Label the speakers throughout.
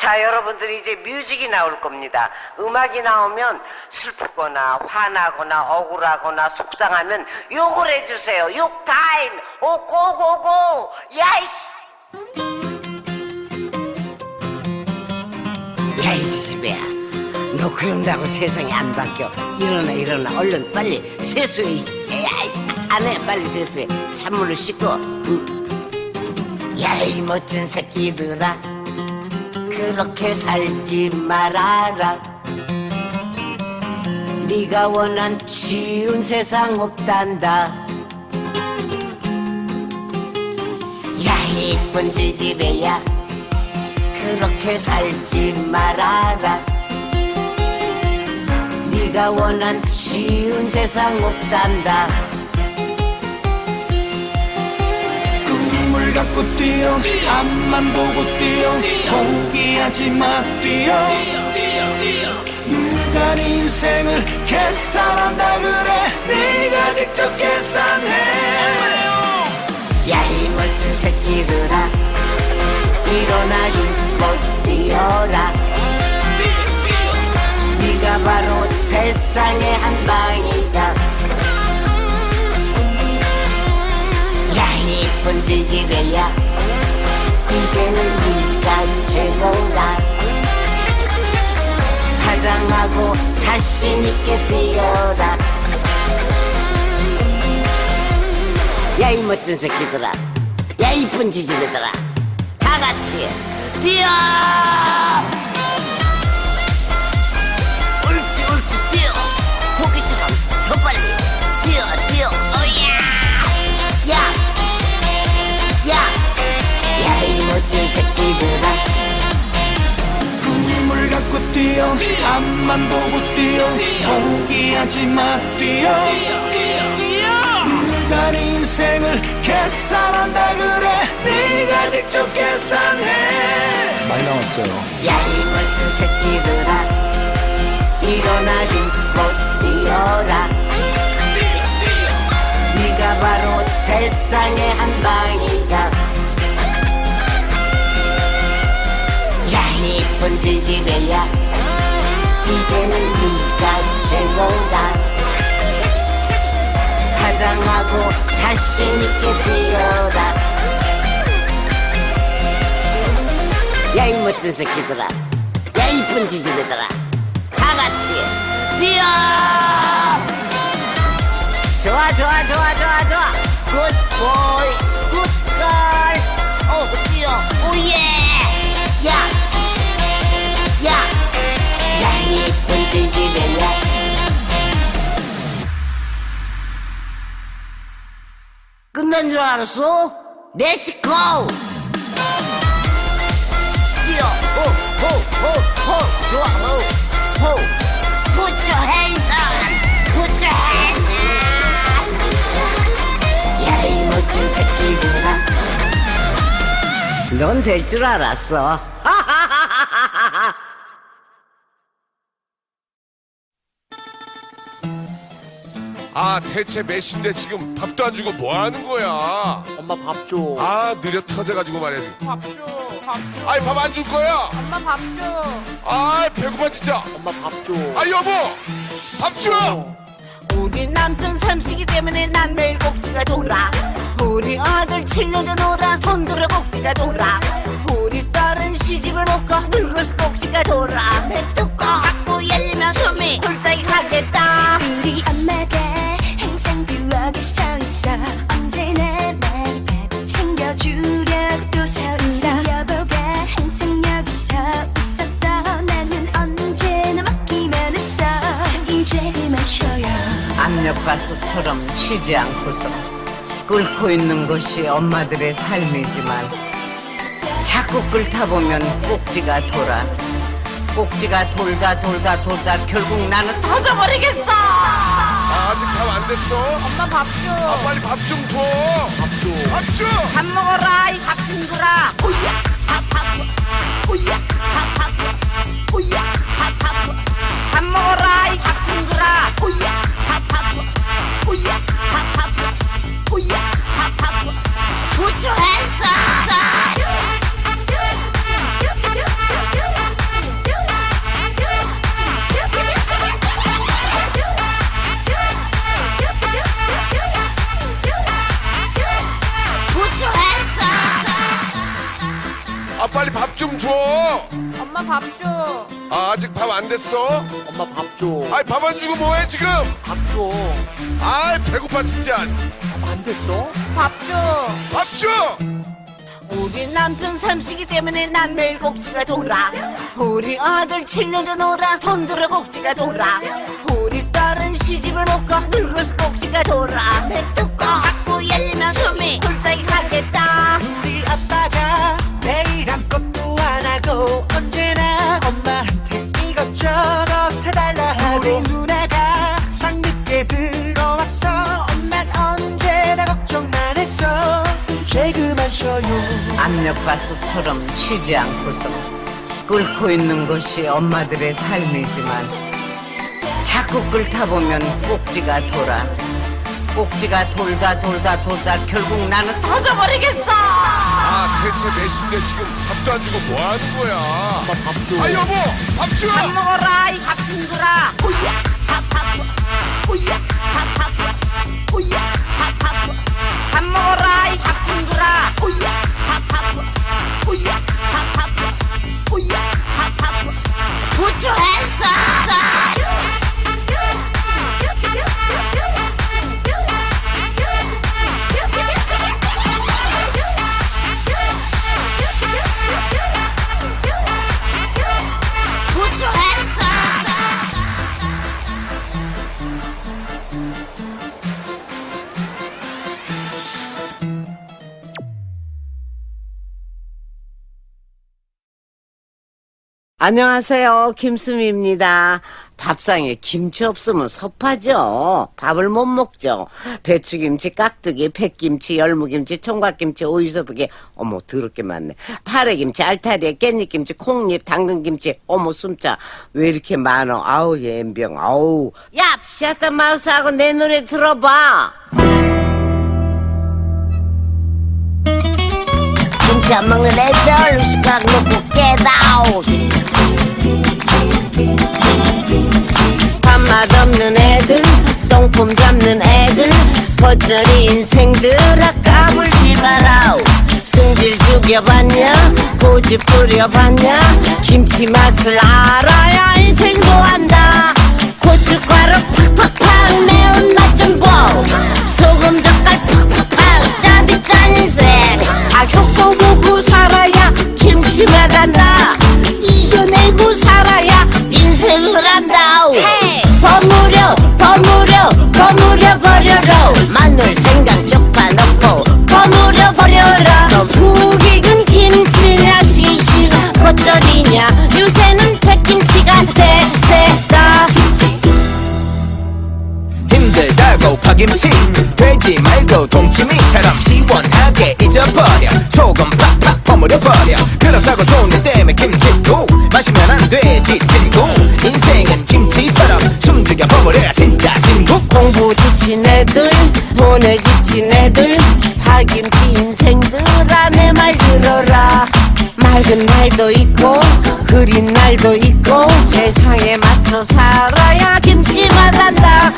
Speaker 1: 자, 여러분들이 이제 뮤직이 나올 겁니다. 음악이 나오면 슬프거나 화나거나 억울하거나 속상하면 욕을 해주세요. 욕 타임. 오, 고 고 고. 야이씨. 야, 이 지지배야. 너 그런다고 세상이 안 바뀌어. 일어나, 일어나. 얼른 빨리 세수해. 야, 안 해. 빨리 세수해. 찬물로 씻고. 응. 야, 이 멋진 새끼들아. 그렇게 살지 말아라. 네가 원한 쉬운 세상 없단다. 야, 이쁜 지지배야. 그렇게 살지 말아라. 네가 원한 쉬운 세상 없단다.
Speaker 2: 갖고 뛰어 앞만 보고 뛰어 포기하지 마 뛰어 누가 네 인생을 계산한다 그래 네가 직접 계산해
Speaker 1: 야, 이 멋진 새끼들아. 일어나 힘껏 뛰어라. 네가 바로 세상의 한 방이다. 지지배야. 이제는 네가 최고다. 가장하고 자신있게 뛰어라. 야, 이 멋진 새끼들아. 야, 이쁜 지지배들아. 다 같이 뛰어! 옳지, 옳지, 뛰어! 호기처럼 더 빨리
Speaker 2: 앞만 보고 뛰어 포기하지 마 뛰어 누가 네 인생을 계산한다 그래 네가 직접 계산해 많이 나왔어요
Speaker 1: 야, 이 멋진 새끼들아. 일어나 힘껏 뛰어라. 네가 바로 세상의 한 방이다. 야, 이쁜 지지배야. 이제는 네가 최고다. 가장하고 자신있게 뛰어라. 야, 이 멋진 새끼들아. 야, 이쁜 지지배들아. 다 같이 뛰어! 좋아, 좋아, 좋아, 좋아, 좋아. 굿보이, 굿걸. 어, 뛰어. 오예! 야! 야! 끝난 줄 알았어? 렛츠 고! 뛰어. 호 호 호 호. 좋아. 호 호. Put your hands on Put your hands on 야 이 멋진 새끼들아. 넌 될 줄 알았어.
Speaker 3: 아 대체 몇 시인데 지금 밥도 안 주고 뭐 하는 거야?
Speaker 4: 엄마 밥 줘.
Speaker 3: 아 느려 터져가지고 말이야 지금.
Speaker 4: 밥 줘. 밥 줘.
Speaker 3: 아이 밥 안 줄 거야?
Speaker 4: 엄마 밥 줘.
Speaker 3: 아 배고파 진짜.
Speaker 4: 엄마 밥 줘.
Speaker 3: 아 여보 밥 줘.
Speaker 5: 우리 남편 삼식이 때문에 난 매일 꼭지가 돌아 우리 아들 7년 전 오라 돈 들어 꼭지가 돌아 우리 딸은 시집을 못 가 늙어서 꼭지가 돌아 뚜껑 자꾸 열리면 숨이 홀짝이 가겠다
Speaker 1: 압력밥솥처럼 쉬지 않고서 끓고 있는 것이 엄마들의 삶이지만 자꾸 끓다 보면 꼭지가 돌아 꼭지가 돌다 돌다 돌다 결국 나는 터져버리겠어
Speaker 3: 아, 아직 밥 안 됐어?
Speaker 4: 엄마 밥 줘.
Speaker 3: 아 빨리 밥 좀 줘. 밥 줘. 밥 줘.
Speaker 5: 밥 먹어라 이 밥 친구라 오야 밥밥 오야 밥밥 오야 밥밥 밥 먹어라 이 밥 친구라 오야 밥밥 아 빨리 밥
Speaker 3: 좀 줘.
Speaker 4: 엄마 밥 줘.
Speaker 3: 아 아직 밥 안 됐어?
Speaker 2: 엄마 밥 줘.
Speaker 3: 아이 밥 안 주고 뭐해 지금?
Speaker 2: 밥 줘.
Speaker 3: 아이, 배고파, 진짜.
Speaker 2: 안 됐어?
Speaker 4: 밥 줘.
Speaker 3: 밥 줘!
Speaker 5: 우리 남편 삼식이 때문에 난 매일 꼭지가 돌아 우리 아들 7년 전 오라 돈 들어 꼭지가 돌아 우리 딸은 시집을 못 가 늙어서 꼭지가 돌아 배 뚜껑 자꾸 열리면 숨이 굴짝이 가겠
Speaker 1: 압력밥솥처럼 쉬지 않고서 끓고 있는 것이 엄마들의 삶이지만 자꾸 끓다 보면 꼭지가 돌아 꼭지가 돌다 돌다 돌다 결국 나는 터져버리겠어
Speaker 3: 아, 대체 몇 시인데 지금 밥도 안 주고 뭐 하는 거야?
Speaker 2: 엄마 밥 줘.
Speaker 3: 아, 여보! 밥 줘!
Speaker 5: 밥 먹어라 이 밥친구라 오야 밥밥 오야 밥밥 오야 밥밥 밥 먹어라 이 밥친구라 오야 밥밥 오야 안녕하세요. 김수미입니다. 밥상에 김치 없으면 섭하죠. 밥을 못 먹죠. 배추김치, 깍두기, 백김치, 열무김치, 총각김치, 오이소박이 어머 더럽게 많네. 파래김치, 알타리에 깻잎김치, 콩잎, 당근김치 어머 숨자 왜 이렇게 많어. 아우 옌병 아우. 야 샤터 마우스하고 내 노래 들어봐. 김치 안 먹는 애들 숟가락 놓고 깨다오. 밥맛 없는 애들 똥폼 잡는 애들 겉절이 인생들 아까불 씨발아우 승질 죽여봤냐 고집 부려봤냐 김치 맛을 알아야 인생도 한다. 고춧가루 팍팍팍 매운맛 좀보. 소금 젓갈 팍팍팍 짠디 짠 인생 아 효과 보고 살아야 김치 맛 한다 이겨내고 살아야 인생을 한다. 버무려 버무려 버무려 버려라. 마늘 생강 쪽파 넣고 버무려 버려라. 푹 익은 김치냐 싱싱한 겉절이냐. 요새는 백김치가 대세다.
Speaker 6: 힘들다고 파김치. 되지 말고 동치미처럼 시원하게 잊어버려. 소금 팍팍 버무려버려. 그렇다고 일 때문에 김치도 마시면 안 되지 친구. 인생은 김치처럼 숨죽여 버무려야 진짜 진국
Speaker 1: 공부 지친 애들 보내 지친 애들 파김치 인생들아 내 말 들어라. 맑은 날도 있고 흐린 날도 있고 세상에 맞춰 살아야 김치맛 난다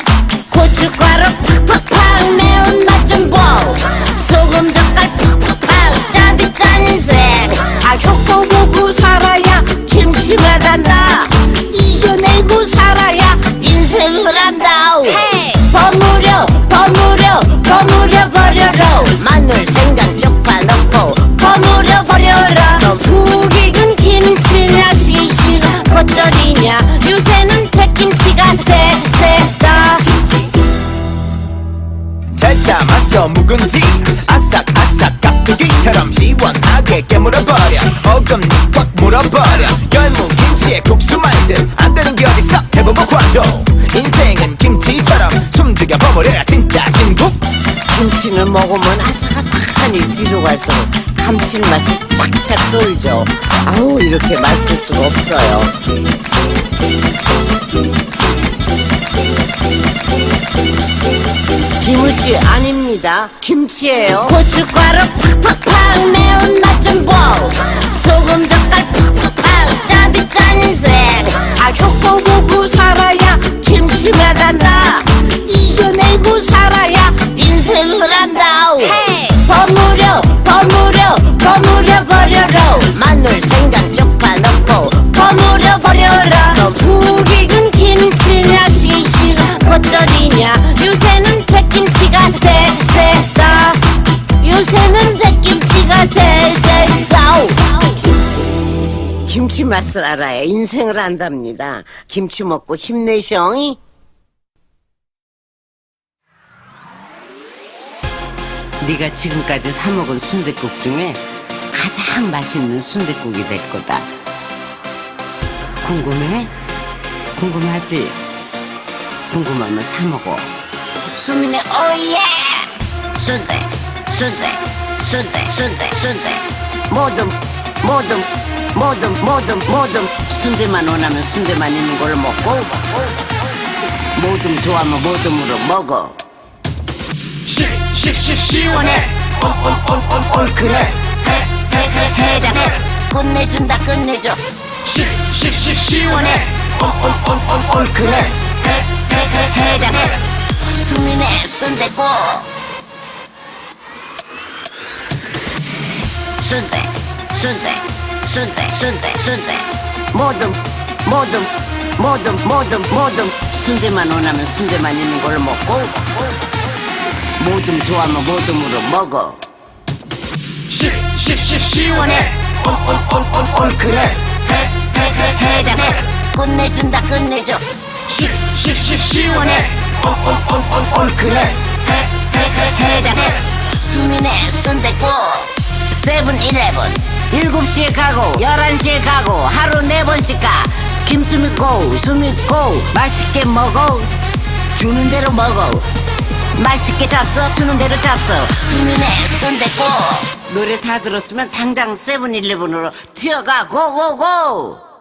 Speaker 6: 진짜 진국.
Speaker 1: 김치는 먹으면 아삭아삭하니 뒤로 갈수록 감칠맛이 착착 돌죠. 아우 이렇게 맛있을 수가 없어요. 김치 아닙니다. 김치예요. 고춧가루 팍팍팍 매운맛 좀보 소금 젓갈 팍팍 김치 맛을 알아야 인생을 안답니다. 김치 먹고 힘내셔. 이? 네가 지금까지 사 먹은 순댓국 중에 가장 맛있는 순댓국이 될 거다. 궁금해? 궁금하지? 궁금하면 사 먹어. 수민의 오예! 순대, 순대, 순대, 순대, 순대. 모듬, 모듬, 모듬, 모듬, 모듬. 순대만 원하면 순대만 있는 걸로 먹고. 모듬 좋아하면 모듬으로 먹어.
Speaker 2: 씩씩씩 시원해 온온온온 얼큰해
Speaker 1: 해장 끝내준다 끝내줘.
Speaker 2: 씩씩씩 시원해 온온온온 얼큰해
Speaker 1: 해장 수민의 순대국 순대 순대 순대 순대 순대. 모듬 모듬 모듬 모듬 모듬. 순대만 원하면 순대만 있는 걸로 먹고. 모듬 좋아하면 모듬으로 먹어.
Speaker 2: 씩씩씩 시원해. 온온온온 얼큰해
Speaker 1: 해장 끝내준다 끝내줘.
Speaker 2: 씩씩씩 시원해. 온온온온 얼큰해
Speaker 1: 해장 수민의 순대국. 세븐일레븐 일곱 시에 가고 열한 시에 가고 하루 네 번씩 가. 김수미 고 수미 고 맛있게 먹어. 주는 대로 먹어. 맛있게 잡숴 주는 대로 잡숴 수민의 순대국 노래 다 들었으면 당장 세븐일레븐으로 튀어가 고고고